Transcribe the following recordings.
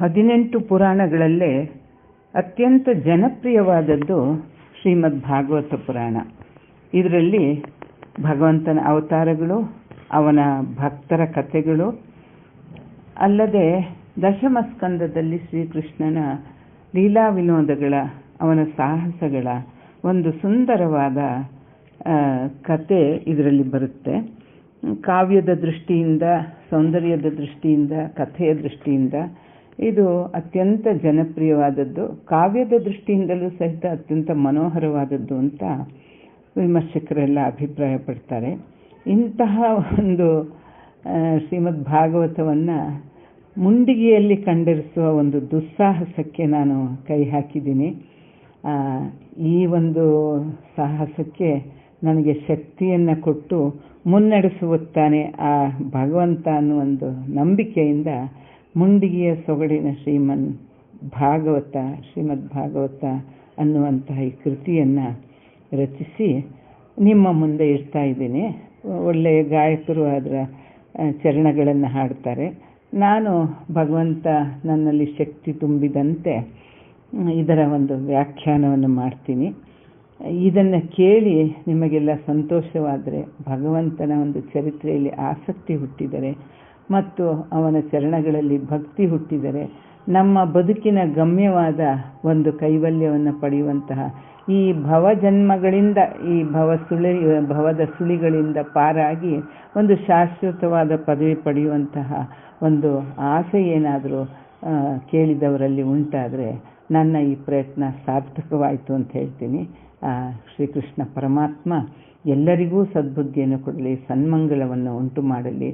ಹದಿನೆಂಟು ಪುರಾಣಗಳಲ್ಲೇ ಅತ್ಯಂತ ಜನಪ್ರಿಯವಾದದ್ದು ಶ್ರೀಮದ್ ಭಾಗವತ ಪುರಾಣ. ಇದರಲ್ಲಿ ಭಗವಂತನ ಅವತಾರಗಳು, ಅವನ ಭಕ್ತರ ಕಥೆಗಳು, ಅಲ್ಲದೆ ದಶಮ ಸ್ಕಂದದಲ್ಲಿ ಶ್ರೀಕೃಷ್ಣನ ಲೀಲಾ ವಿನೋದಗಳ, ಅವನ ಸಾಹಸಗಳ ಒಂದು ಸುಂದರವಾದ ಕತೆ ಇದರಲ್ಲಿ ಬರುತ್ತೆ. ಕಾವ್ಯದ ದೃಷ್ಟಿಯಿಂದ, ಸೌಂದರ್ಯದ ದೃಷ್ಟಿಯಿಂದ, ಕಥೆಯ ದೃಷ್ಟಿಯಿಂದ ಇದು ಅತ್ಯಂತ ಜನಪ್ರಿಯವಾದದ್ದು. ಕಾವ್ಯದ ದೃಷ್ಟಿಯಿಂದಲೂ ಸಹಿತ ಅತ್ಯಂತ ಮನೋಹರವಾದದ್ದು ಅಂತ ವಿಮರ್ಶಕರೆಲ್ಲ ಅಭಿಪ್ರಾಯ ಪಡ್ತಾರೆ ಇಂತಹ ಒಂದು ಶ್ರೀಮದ್ ಭಾಗವತವನ್ನು ಮುಂಡಿಗೆಯಲ್ಲಿ ಕಂಡರಿಸುವ ಒಂದು ದುಸ್ಸಾಹಸಕ್ಕೆ ನಾನು ಕೈ ಹಾಕಿದ್ದೀನಿ. ಈ ಒಂದು ಸಾಹಸಕ್ಕೆ ನನಗೆ ಶಕ್ತಿಯನ್ನು ಕೊಟ್ಟು ಮುನ್ನಡೆಸುತ್ತಾನೆ ಆ ಭಗವಂತ ಅನ್ನೋ ಒಂದು ನಂಬಿಕೆಯಿಂದ ಮುಂಡಿಗೆಯ ಸೊಗಡಿನ ಶ್ರೀಮನ್ ಭಾಗವತ, ಶ್ರೀಮದ್ ಭಾಗವತ ಅನ್ನುವಂತಹ ಈ ಕೃತಿಯನ್ನು ರಚಿಸಿ ನಿಮ್ಮ ಮುಂದೆ ಇಡ್ತಾ ಇದ್ದೀನಿ. ಒಳ್ಳೆಯ ಗಾಯಕರು ಅದರ ಚರಣಗಳನ್ನು ಹಾಡ್ತಾರೆ. ನಾನು ಭಗವಂತ ನನ್ನಲ್ಲಿ ಶಕ್ತಿ ತುಂಬಿದಂತೆ ಇದರ ಒಂದು ವ್ಯಾಖ್ಯಾನವನ್ನು ಮಾಡ್ತೀನಿ. ಇದನ್ನು ಕೇಳಿ ನಿಮಗೆಲ್ಲ ಸಂತೋಷವಾದರೆ ಭಗವಂತನ ಒಂದು ಚರಿತ್ರೆಯಲ್ಲಿ ಆಸಕ್ತಿ ಹುಟ್ಟಿದರೆ ಮತ್ತು ಅವನ ಚರಣಗಳಲ್ಲಿ ಭಕ್ತಿ ಹುಟ್ಟಿದರೆ ನಮ್ಮ ಬದುಕಿನ ಗಮ್ಯವಾದ ಒಂದು ಕೈವಲ್ಯವನ್ನು ಪಡೆಯುವಂತಹ ಈ ಭವ ಜನ್ಮಗಳಿಂದ ಈ ಭವ ಸುಳಿ, ಭವದ ಸುಳಿಗಳಿಂದ ಪಾರಾಗಿ ಒಂದು ಶಾಶ್ವತವಾದ ಪದವಿ ಪಡೆಯುವಂತಹ ಒಂದು ಆಸೆ ಏನಾದರೂ ಕೇಳಿದವರಲ್ಲಿ ಉಂಟಾದರೆ ನನ್ನ ಈ ಪ್ರಯತ್ನ ಸಾರ್ಥಕವಾಯಿತು ಅಂತ ಹೇಳ್ತೀನಿ. ಶ್ರೀಕೃಷ್ಣ ಪರಮಾತ್ಮ ಎಲ್ಲರಿಗೂ ಸದ್ಬುದ್ಧಿಯನ್ನು ಕೊಡಲಿ ಸನ್ಮಂಗಳವನ್ನು ಉಂಟು ಮಾಡಲಿ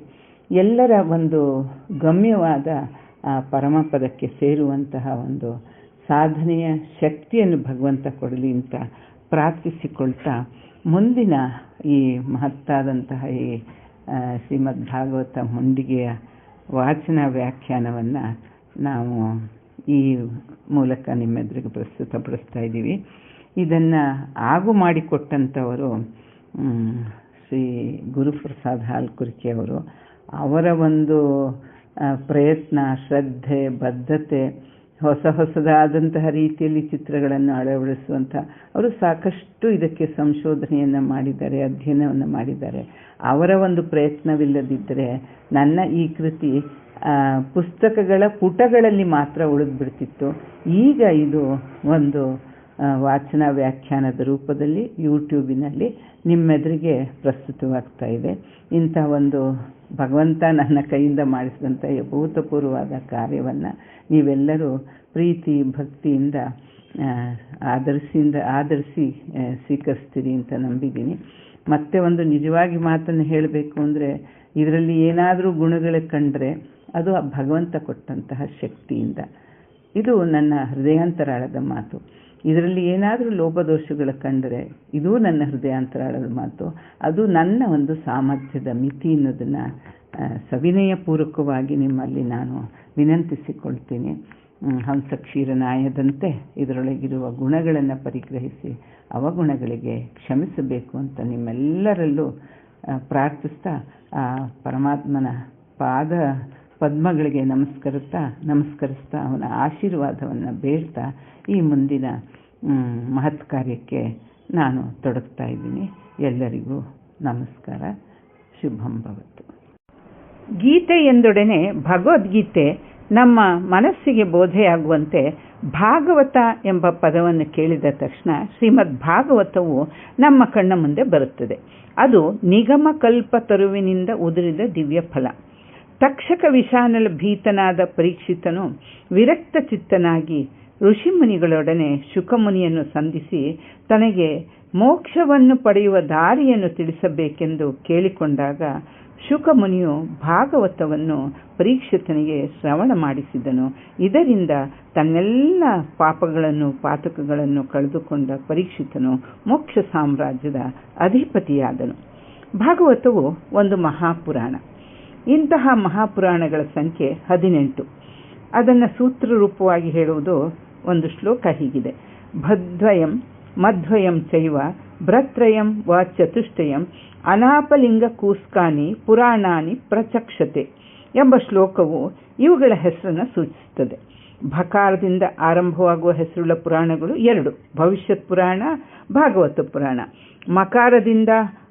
ಎಲ್ಲರ ಒಂದು ಗಮ್ಯವಾದ, ಆ, ಪರಮಪದಕ್ಕೆ ಸೇರುವಂತಹ ಒಂದು ಸಾಧನೆಯ ಶಕ್ತಿಯನ್ನು ಭಗವಂತ ಕೊಡಲಿ ಅಂತ ಪ್ರಾರ್ಥಿಸಿಕೊಳ್ತಾ ಮುಂದಿನ ಈ ಮಹತ್ತಾದಂತಹ ಈ ಶ್ರೀಮದ್ ಭಾಗವತ ಮುಂಡಿಗೆಯ ವಾಚನ ವ್ಯಾಖ್ಯಾನವನ್ನು ನಾವು ಈ ಮೂಲಕ ನಿಮ್ಮೆದುರಿಗೆ ಪ್ರಸ್ತುತಪಡಿಸ್ತಾ ಇದ್ದೀವಿ. ಇದನ್ನು ಆಗು ಮಾಡಿಕೊಟ್ಟಂಥವರು ಶ್ರೀ ಗುರುಪ್ರಸಾದ್ ಹಾಲ್ಕುರ್ಕಿ ಅವರು ಒಂದು ಪ್ರಯತ್ನ, ಶ್ರದ್ಧೆ, ಬದ್ಧತೆ, ಹೊಸ ಹೊಸದಾದಂತಹ ರೀತಿಯಲ್ಲಿ ಚಿತ್ರಗಳನ್ನು ಅಳವಡಿಸುವಂಥ, ಅವರು ಸಾಕಷ್ಟು ಇದಕ್ಕೆ ಸಂಶೋಧನೆಯನ್ನು ಮಾಡಿದ್ದಾರೆ, ಅಧ್ಯಯನವನ್ನು ಮಾಡಿದ್ದಾರೆ. ಅವರ ಒಂದು ಪ್ರಯತ್ನವಿಲ್ಲದಿದ್ದರೆ ನನ್ನ ಈ ಕೃತಿ ಪುಸ್ತಕಗಳ ಪುಟಗಳಲ್ಲಿ ಮಾತ್ರ ಉಳಿದ್ಬಿಡ್ತಿತ್ತು. ಈಗ ಇದು ಒಂದು ವಾಚನ ವ್ಯಾಖ್ಯಾನದ ರೂಪದಲ್ಲಿ ಯೂಟ್ಯೂಬಿನಲ್ಲಿ ನಿಮ್ಮೆದುರಿಗೆ ಪ್ರಸ್ತುತವಾಗ್ತಾ ಇದೆ. ಇಂಥ ಒಂದು ಭಗವಂತ ನನ್ನ ಕೈಯಿಂದ ಮಾಡಿಸಿದಂಥ ಅಭೂತಪೂರ್ವವಾದ ಕಾರ್ಯವನ್ನು ನೀವೆಲ್ಲರೂ ಪ್ರೀತಿ, ಭಕ್ತಿಯಿಂದ ಆಧರಿಸಿಂದ ಆಧರಿಸಿ ಸ್ವೀಕರಿಸ್ತೀರಿ ಅಂತ ನಂಬಿದ್ದೀನಿ. ಮತ್ತೆ ಒಂದು ನಿಜವಾಗಿ ಮಾತನ್ನು ಹೇಳಬೇಕು ಅಂದರೆ ಇದರಲ್ಲಿ ಏನಾದರೂ ಗುಣಗಳು ಕಂಡ್ರೆ ಅದು ಭಗವಂತ ಕೊಟ್ಟಂತಹ ಶಕ್ತಿಯಿಂದ. ಇದು ನನ್ನ ಹೃದಯಾಂತರಾಳದ ಮಾತು. ಇದರಲ್ಲಿ ಏನಾದರೂ ಲೋಪದೋಷಗಳು ಕಂಡರೆ ಇದೂ ನನ್ನ ಹೃದಯಾಂತರಾಳದ ಮಾತು. ಅದು ನನ್ನ ಒಂದು ಸಾಮರ್ಥ್ಯದ ಮಿತಿ ಅನ್ನೋದನ್ನು ಸವಿನಯಪೂರ್ವಕವಾಗಿ ನಿಮ್ಮಲ್ಲಿ ನಾನು ವಿನಂತಿಸಿಕೊಳ್ತೀನಿ. ಹಂಸ ಕ್ಷೀರನಾಯದಂತೆ ಇದರೊಳಗಿರುವ ಗುಣಗಳನ್ನು ಪರಿಗ್ರಹಿಸಿ ಅವಗುಣಗಳಿಗೆ ಕ್ಷಮಿಸಬೇಕು ಅಂತ ನಿಮ್ಮೆಲ್ಲರಲ್ಲೂ ಪ್ರಾರ್ಥಿಸ್ತಾ ಪರಮಾತ್ಮನ ಪಾದ ಪದ್ಮಗಳಿಗೆ ನಮಸ್ಕರಿಸ್ತಾ ನಮಸ್ಕರಿಸ್ತಾ ಅವನ ಆಶೀರ್ವಾದವನ್ನು ಬೇಡ್ತಾ ಈ ಮುಂದಿನ ಮಹತ್ ಕಾರ್ಯಕ್ಕೆ ನಾನು ತೊಡಗ್ತಾ ಇದ್ದೀನಿ. ಎಲ್ಲರಿಗೂ ನಮಸ್ಕಾರ. ಶುಭಂ ಭವತ್ತು. ಗೀತೆ ಎಂದೊಡನೆ ಭಗವದ್ಗೀತೆ ನಮ್ಮ ಮನಸ್ಸಿಗೆ ಬೋಧೆಯಾಗುವಂತೆ ಭಾಗವತ ಎಂಬ ಪದವನ್ನು ಕೇಳಿದ ತಕ್ಷಣ ಶ್ರೀಮದ್ ಭಾಗವತವು ನಮ್ಮ ಕಣ್ಣ ಮುಂದೆ ಬರುತ್ತದೆ. ಅದು ನಿಗಮ ಕಲ್ಪ ತರುವಿನಿಂದ ಉದುರಿದ ದಿವ್ಯ ಫಲ ತಕ್ಷಕ ವಿಷಾನಲ ಭೀತನಾದ ಪರೀಕ್ಷಿತನು ವಿರಕ್ತ ಚಿತ್ತನಾಗಿ ಋಷಿಮುನಿಗಳೊಡನೆ ಶುಕಮುನಿಯನ್ನು ಸಂಧಿಸಿ ತನಗೆ ಮೋಕ್ಷವನ್ನು ಪಡೆಯುವ ದಾರಿಯನ್ನು ತಿಳಿಸಬೇಕೆಂದು ಕೇಳಿಕೊಂಡಾಗ ಶುಕಮುನಿಯು ಭಾಗವತವನ್ನು ಪರೀಕ್ಷಿತನಿಗೆ ಶ್ರವಣ ಮಾಡಿಸಿದನು. ಇದರಿಂದ ತನ್ನೆಲ್ಲ ಪಾಪಗಳನ್ನು, ಪಾತಕಗಳನ್ನು ಕಳೆದುಕೊಂಡ ಪರೀಕ್ಷಿತನು ಮೋಕ್ಷ ಸಾಮ್ರಾಜ್ಯದ ಅಧಿಪತಿಯಾದನು. ಭಾಗವತವು ಒಂದು ಮಹಾಪುರಾಣ. ಇಂತಹ ಮಹಾಪುರಾಣಗಳ ಸಂಖ್ಯೆ ಹದಿನೆಂಟು. ಅದನ್ನು ಸೂತ್ರ ರೂಪವಾಗಿ ಹೇಳುವುದು ಒಂದು ಶ್ಲೋಕ ಹೀಗಿದೆ. ಭದ್ವಯಂ, ಮಧ್ವಯಂ ಚೈವ, ಭ್ರತ್ರಯಂ ವ ಚತುಷ್ಟಯಂ ಅನಾಪಲಿಂಗ ಕೂಸ್ಕಾನಿ ಪುರಾಣಾನಿ, ಪ್ರಚಕ್ಷತೆ ಎಂಬ ಶ್ಲೋಕವು ಇವುಗಳ ಹೆಸರನ್ನು ಸೂಚಿಸುತ್ತದೆ. ಭಕಾರದಿಂದ ಆರಂಭವಾಗುವ ಹೆಸರುಳ್ಳ ಪುರಾಣಗಳು ಎರಡು. ಭವಿಷ್ಯತ್ ಪುರಾಣ, ಭಾಗವತ ಪುರಾಣ. ಮಕಾರದಿಂದ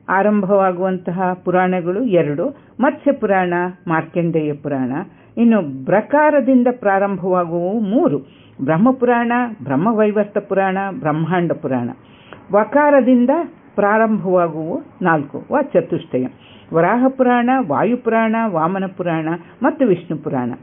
ಆರಂಭವಾಗುವಂತಹ ಪುರಾಣಗಳು ಎರಡು. ಮತ್ಸ್ಯ ಪುರಾಣ, ಮಾರ್ಕೆಂಡೇಯ ಪುರಾಣ. ಇನ್ನು ಪ್ರಕಾರದಿಂದ ಪ್ರಾರಂಭವಾಗುವವು ಮೂರು. ಬ್ರಹ್ಮಪುರಾಣ, ಬ್ರಹ್ಮವೈವರ್ತ ಪುರಾಣ, ಬ್ರಹ್ಮಾಂಡ ಪುರಾಣ. ವಕಾರದಿಂದ ಪ್ರಾರಂಭವಾಗುವು ನಾಲ್ಕು. ವ ಚತುಷ್ಟಯ. ವರಾಹ ಪುರಾಣ ವಾಯುಪುರಾಣ ವಾಮನ ಪುರಾಣ ಮತ್ತು ವಿಷ್ಣು ಪುರಾಣ.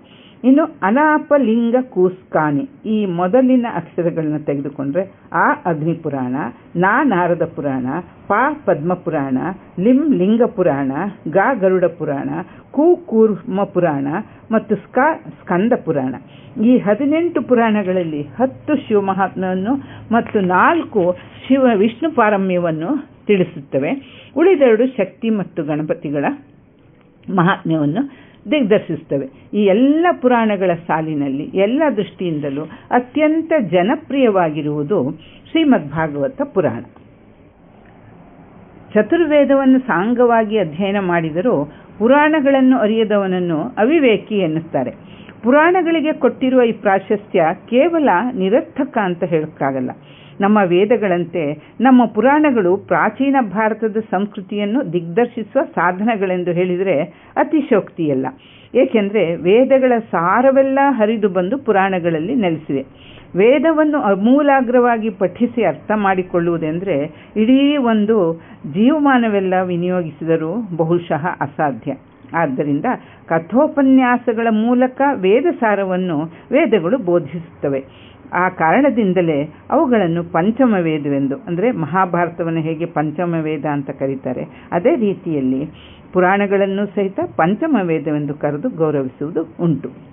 ಇನ್ನು ಅನಾಪಲಿಂಗ ಕೂಸ್ಕಾನಿ, ಈ ಮೊದಲಿನ ಅಕ್ಷರಗಳನ್ನ ತೆಗೆದುಕೊಂಡ್ರೆ ಆ ಅಗ್ನಿ ಪುರಾಣ ನಾ ನಾರದ ಪುರಾಣ, ಪಾ ಪದ್ಮ ಪುರಾಣ, ಲಿಂ ಲಿಂಗ ಪುರಾಣ, ಗಾ ಗರುಡ ಪುರಾಣ, ಕು ಕೂರ್ಮ ಪುರಾಣ ಮತ್ತು ಸ್ಕ ಸ್ಕಂದ ಪುರಾಣ. ಈ ಹದಿನೆಂಟು ಪುರಾಣಗಳಲ್ಲಿ ಹತ್ತು ಶಿವಮಹಾತ್ಮವನ್ನು ಮತ್ತು ನಾಲ್ಕು ಶಿವ ವಿಷ್ಣು ಪಾರಮ್ಯವನ್ನು ತಿಳಿಸುತ್ತವೆ. ಉಳಿದೆರಡು ಶಕ್ತಿ ಮತ್ತು ಗಣಪತಿಗಳ ಮಹಾತ್ಮ್ಯವನ್ನು ದಿಗ್ದರ್ಶಿಸುತ್ತವೆ. ಈ ಎಲ್ಲ ಪುರಾಣಗಳ ಸಾಲಿನಲ್ಲಿ, ಎಲ್ಲ ದೃಷ್ಟಿಯಿಂದಲೂ ಅತ್ಯಂತ ಜನಪ್ರಿಯವಾಗಿರುವುದು ಶ್ರೀಮದ್ ಭಾಗವತ ಪುರಾಣ. ಚತುರ್ವೇದವನ್ನು ಸಾಂಗವಾಗಿ ಅಧ್ಯಯನ ಮಾಡಿದರೂ ಪುರಾಣಗಳನ್ನು ಅರಿಯದವನನ್ನು ಅವಿವೇಕಿ ಎನ್ನುತ್ತಾರೆ. ಪುರಾಣಗಳಿಗೆ ಕೊಟ್ಟಿರುವ ಈ ಪ್ರಾಶಸ್ತ್ಯ ಕೇವಲ ನಿರರ್ಥಕ ಅಂತ ಹೇಳಕ್ಕಾಗಲ್ಲ. ನಮ್ಮ ವೇದಗಳಂತೆ ನಮ್ಮ ಪುರಾಣಗಳು ಪ್ರಾಚೀನ ಭಾರತದ ಸಂಸ್ಕೃತಿಯನ್ನು ದಿಗ್ದರ್ಶಿಸುವ ಸಾಧನಗಳೆಂದು ಹೇಳಿದರೆ ಅತಿಶೋಕ್ತಿಯಲ್ಲ. ಏಕೆಂದರೆ ವೇದಗಳ ಸಾರವೆಲ್ಲ ಹರಿದು ಬಂದು ಪುರಾಣಗಳಲ್ಲಿ ನೆಲೆಸಿವೆ. ವೇದವನ್ನು ಅಮೂಲಾಗ್ರವಾಗಿ ಪಠಿಸಿ ಅರ್ಥ ಮಾಡಿಕೊಳ್ಳುವುದೆಂದರೆ ಇಡೀ ಒಂದು ಜೀವಮಾನವೆಲ್ಲ ವಿನಿಯೋಗಿಸಿದರೂ ಬಹುಶಃ ಅಸಾಧ್ಯ. ಆದ್ದರಿಂದ ಕಥೋಪನ್ಯಾಸಗಳ ಮೂಲಕ ವೇದ ಸಾರವನ್ನು ವೇದಗಳು ಬೋಧಿಸುತ್ತವೆ. ಆ ಕಾರಣದಿಂದಲೇ ಅವುಗಳನ್ನು ಪಂಚಮ ವೇದವೆಂದು ಅಂದರೆ ಮಹಾಭಾರತವನ್ನು ಹೇಗೆ ಪಂಚಮ ವೇದ ಅಂತ ಕರೀತಾರೆ, ಅದೇ ರೀತಿಯಲ್ಲಿ ಪುರಾಣಗಳನ್ನು ಸಹಿತ ಪಂಚಮ ವೇದವೆಂದು ಕರೆದು ಗೌರವಿಸುವುದು ಉಂಟು.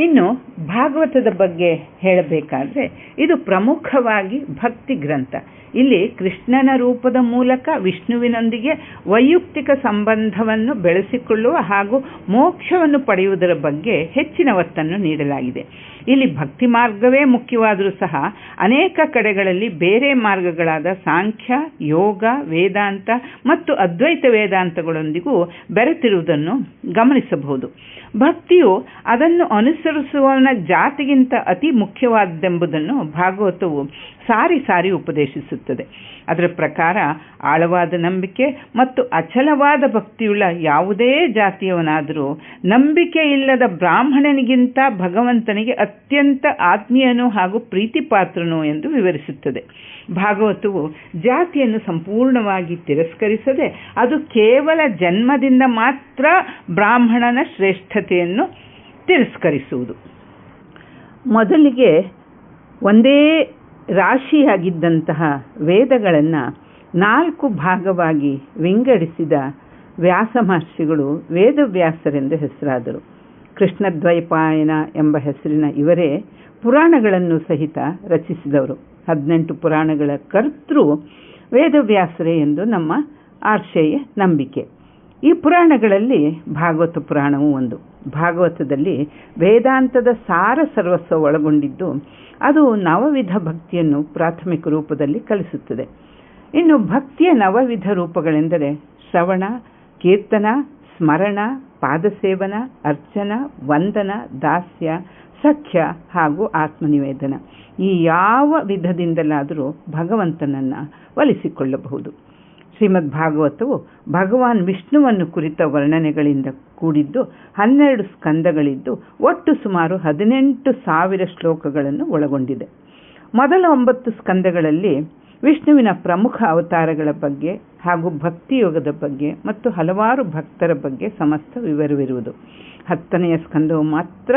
ಇನ್ನು ಭಾಗವತದ ಬಗ್ಗೆ ಹೇಳಬೇಕಾದ್ರೆ ಇದು ಪ್ರಮುಖವಾಗಿ ಭಕ್ತಿ ಗ್ರಂಥ. ಇಲ್ಲಿ ಕೃಷ್ಣನ ರೂಪದ ಮೂಲಕ ವಿಷ್ಣುವಿನೊಂದಿಗೆ ವೈಯಕ್ತಿಕ ಸಂಬಂಧವನ್ನು ಬೆಳೆಸಿಕೊಳ್ಳುವ ಹಾಗೂ ಮೋಕ್ಷವನ್ನು ಪಡೆಯುವುದರ ಬಗ್ಗೆ ಹೆಚ್ಚಿನ ಒತ್ತನ್ನು ನೀಡಲಾಗಿದೆ. ಇಲ್ಲಿ ಭಕ್ತಿ ಮಾರ್ಗವೇ ಮುಖ್ಯವಾದರೂ ಸಹ ಅನೇಕ ಕಡೆಗಳಲ್ಲಿ ಬೇರೆ ಮಾರ್ಗಗಳಾದ ಸಾಂಖ್ಯ, ಯೋಗ, ವೇದಾಂತ ಮತ್ತು ಅದ್ವೈತ ವೇದಾಂತಗಳೊಂದಿಗೂ ಬೆರೆತಿರುವುದನ್ನು ಗಮನಿಸಬಹುದು. ಭಕ್ತಿಯು ಅದನ್ನು ಅನುಸರಿಸುವವನ ಜಾತಿಗಿಂತ ಅತಿ ಮುಖ್ಯವಾದ್ದೆಂಬುದನ್ನು ಭಾಗವತವು ಸಾರಿ ಸಾರಿ ಉಪದೇಶಿಸುತ್ತದೆ. ಅದರ ಪ್ರಕಾರ ಆಳವಾದ ನಂಬಿಕೆ ಮತ್ತು ಅಚಲವಾದ ಭಕ್ತಿಯುಳ್ಳ ಯಾವುದೇ ಜಾತಿಯವನಾದರೂ ನಂಬಿಕೆ ಇಲ್ಲದ ಬ್ರಾಹ್ಮಣನಿಗಿಂತ ಭಗವಂತನಿಗೆ ಅತ್ಯಂತ ಆತ್ಮೀಯನು ಹಾಗೂ ಪ್ರೀತಿಪಾತ್ರನು ಎಂದು ವಿವರಿಸುತ್ತದೆ. ಭಾಗವತವು ಜಾತಿಯನ್ನು ಸಂಪೂರ್ಣವಾಗಿ ತಿರಸ್ಕರಿಸದೆ ಅದು ಕೇವಲ ಜನ್ಮದಿಂದ ಮಾತ್ರ ಬ್ರಾಹ್ಮಣನ ಶ್ರೇಷ್ಠತೆಯನ್ನು ತಿರಸ್ಕರಿಸುವುದು. ಮೊದಲಿಗೆ ಒಂದೇ ರಾಶಿಯಾಗಿದ್ದಂತಹ ವೇದಗಳನ್ನು ನಾಲ್ಕು ಭಾಗವಾಗಿ ವಿಂಗಡಿಸಿದ ವ್ಯಾಸ ಮಹರ್ಷಿಗಳು ವೇದವ್ಯಾಸರೆಂದು ಹೆಸರಾದರು. ಕೃಷ್ಣದ್ವೈಪಾಯನ ಎಂಬ ಹೆಸರಿನ ಇವರೇ ಪುರಾಣಗಳನ್ನು ಸಹಿತ ರಚಿಸಿದವರು. ಹದಿನೆಂಟು ಪುರಾಣಗಳ ಕರ್ತೃ ವೇದವ್ಯಾಸರೇ ಎಂದು ನಮ್ಮ ಆಶಯ ನಂಬಿಕೆ. ಈ ಪುರಾಣಗಳಲ್ಲಿ ಭಾಗವತ ಪುರಾಣವೂ ಒಂದು. ಭಾಗವತದಲ್ಲಿ ವೇದಾಂತದ ಸಾರ ಸರ್ವಸ್ವ ಒಳಗೊಂಡಿದ್ದು, ಅದು ನವವಿಧ ಭಕ್ತಿಯನ್ನು ಪ್ರಾಥಮಿಕ ರೂಪದಲ್ಲಿ ಕಲಿಸುತ್ತದೆ. ಇನ್ನು ಭಕ್ತಿಯ ನವವಿಧ ರೂಪಗಳೆಂದರೆ ಶ್ರವಣ, ಕೀರ್ತನ, ಸ್ಮರಣ, ಪಾದಸೇವನ, ಅರ್ಚನ, ವಂದನ, ದಾಸ್ಯ, ಸಖ್ಯ ಹಾಗೂ ಆತ್ಮನಿವೇದನ. ಈ ಯಾವ ವಿಧದಿಂದಲಾದರೂ ಭಗವಂತನನ್ನು ಒಲಿಸಿಕೊಳ್ಳಬಹುದು. ಶ್ರೀಮದ್ ಭಾಗವತವು ಭಗವಾನ್ ವಿಷ್ಣುವನ್ನು ಕುರಿತ ವರ್ಣನೆಗಳಿಂದ ಕೂಡಿದ್ದು, ಹನ್ನೆರಡು ಸ್ಕಂದಗಳಿದ್ದು, ಒಟ್ಟು ಸುಮಾರು ಹದಿನೆಂಟು ಸಾವಿರ ಶ್ಲೋಕಗಳನ್ನು ಒಳಗೊಂಡಿದೆ. ಮೊದಲ ಒಂಬತ್ತು ಸ್ಕಂದಗಳಲ್ಲಿ ವಿಷ್ಣುವಿನ ಪ್ರಮುಖ ಅವತಾರಗಳ ಬಗ್ಗೆ ಹಾಗೂ ಭಕ್ತಿಯೋಗದ ಬಗ್ಗೆ ಮತ್ತು ಹಲವಾರು ಭಕ್ತರ ಬಗ್ಗೆ ಸಮಸ್ತ ವಿವರವಿರುವುದು. ಹತ್ತನೆಯ ಸ್ಕಂದವು ಮಾತ್ರ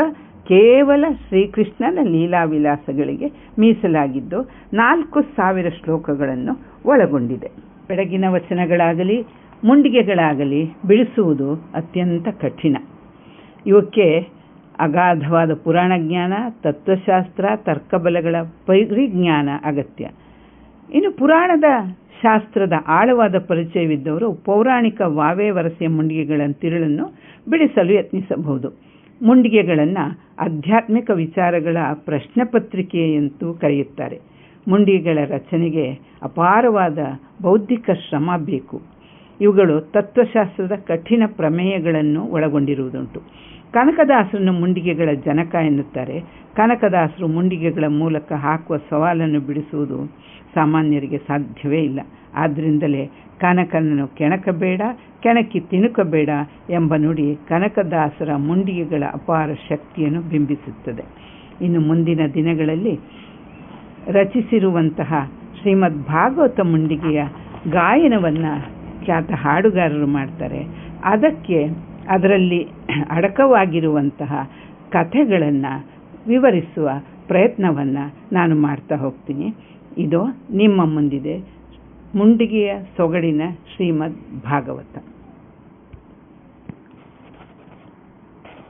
ಕೇವಲ ಶ್ರೀಕೃಷ್ಣನ ಲೀಲಾವಿಲಾಸಗಳಿಗೆ ಮೀಸಲಾಗಿದ್ದು, ನಾಲ್ಕು ಸಾವಿರ ಶ್ಲೋಕಗಳನ್ನು ಒಳಗೊಂಡಿದೆ. ಬೆಳಗಿನ ವಚನಗಳಾಗಲಿ ಮುಂಡಿಗೆಗಳಾಗಲಿ ಬಿಡಿಸುವುದು ಅತ್ಯಂತ ಕಠಿಣ. ಇವಕ್ಕೆ ಅಗಾಧವಾದ ಪುರಾಣ ಜ್ಞಾನ, ತತ್ವಶಾಸ್ತ್ರ, ತರ್ಕಬಲಗಳ ಪರಿಜ್ಞಾನ ಅಗತ್ಯ. ಇನ್ನು ಪುರಾಣದ ಶಾಸ್ತ್ರದ ಆಳವಾದ ಪರಿಚಯವಿದ್ದವರು ಪೌರಾಣಿಕ ವಾವೇ ವರಸೆಯ ಮುಂಡಿಗೆಗಳ ತಿರುಳನ್ನು ಬಿಡಿಸಲು ಯತ್ನಿಸಬಹುದು. ಮುಂಡಿಗೆಗಳನ್ನು ಆಧ್ಯಾತ್ಮಿಕ ವಿಚಾರಗಳ ಪ್ರಶ್ನೆ ಪತ್ರಿಕೆಯಂತೂ ಕರೆಯುತ್ತಾರೆ. ಮುಂಡಿಗೆಗಳ ರಚನೆಗೆ ಅಪಾರವಾದ ಬೌದ್ಧಿಕ ಶ್ರಮ ಬೇಕು. ಇವುಗಳು ತತ್ವಶಾಸ್ತ್ರದ ಕಠಿಣ ಪ್ರಮೇಯಗಳನ್ನು ಒಳಗೊಂಡಿರುವುದುಂಟು. ಕನಕದಾಸರನ್ನು ಮುಂಡಿಗೆಗಳ ಜನಕ ಎನ್ನುತ್ತಾರೆ. ಕನಕದಾಸರು ಮುಂಡಿಗೆಗಳ ಮೂಲಕ ಹಾಕುವ ಸವಾಲನ್ನು ಬಿಡಿಸುವುದು ಸಾಮಾನ್ಯರಿಗೆ ಸಾಧ್ಯವೇ ಇಲ್ಲ. ಆದ್ದರಿಂದಲೇ ಕನಕನನ್ನು ಕೆಣಕಬೇಡ, ಕೆಣಕಿ ತಿಣುಕಬೇಡ ಎಂಬ ನುಡಿ ಕನಕದಾಸರ ಮುಂಡಿಗೆಗಳ ಅಪಾರ ಶಕ್ತಿಯನ್ನು ಬಿಂಬಿಸುತ್ತದೆ. ಇನ್ನು ಮುಂದಿನ ದಿನಗಳಲ್ಲಿ ರಚಿಸಿರುವಂತಹ ಶ್ರೀಮದ್ ಭಾಗವತ ಮುಂಡಿಗೆಯ ಗಾಯನವನ್ನು ಖ್ಯಾತ ಹಾಡುಗಾರರು ಮಾಡ್ತಾರೆ. ಅದಕ್ಕೆ ಅದರಲ್ಲಿ ಅಡಕವಾಗಿರುವಂತಹ ಕಥೆಗಳನ್ನು ವಿವರಿಸುವ ಪ್ರಯತ್ನವನ್ನು ನಾನು ಮಾಡ್ತಾ ಹೋಗ್ತೀನಿ. ಇದು ನಿಮ್ಮ ಮುಂದಿದೆ. ಮುಂಡಿಗೆಯ ಸೊಗಡಿನ ಶ್ರೀಮದ್ ಭಾಗವತ.